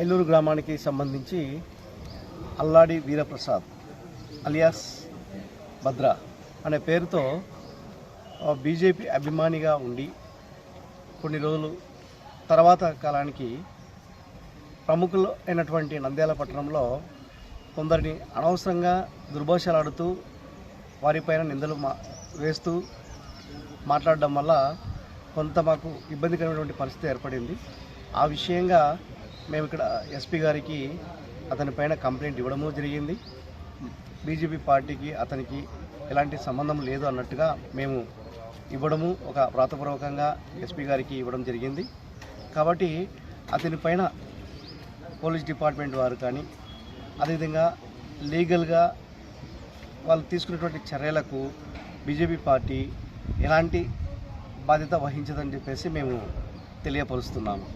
ఐలూరు గ్రామానికి సంబంధించి అల్లాడి వీరప్రసాద్ అలియాస్ భద్ర అనే పేరుతో బీజేపీ అభిమానిగా ఉండి కొన్ని రోజులు తర్వాత కాలానికి ప్రముఖులు అయినటువంటి నంద్యాల పట్టణంలో కొందరిని అనవసరంగా దుర్భాషలాడుతూ వారిపైన నిందలు మా వేస్తూ మాట్లాడడం వల్ల కొంత మాకు ఇబ్బందికరమైనటువంటి పరిస్థితి ఏర్పడింది. ఆ విషయంగా మేము ఇక్కడ ఎస్పీ గారికి అతనిపైన కంప్లైంట్ ఇవ్వడము జరిగింది. బీజేపీ పార్టీకి అతనికి ఎలాంటి సంబంధం లేదు అన్నట్టుగా మేము ఇవ్వడము ఒక వ్రాతపూర్వకంగా ఎస్పీ గారికి ఇవ్వడం జరిగింది. కాబట్టి అతని పైన పోలీస్ డిపార్ట్మెంట్ వారు కానీ అదేవిధంగా లీగల్గా వాళ్ళు తీసుకున్నటువంటి చర్యలకు బీజేపీ పార్టీ ఎలాంటి బాధ్యత వహించదని చెప్పేసి మేము తెలియపరుస్తున్నాము.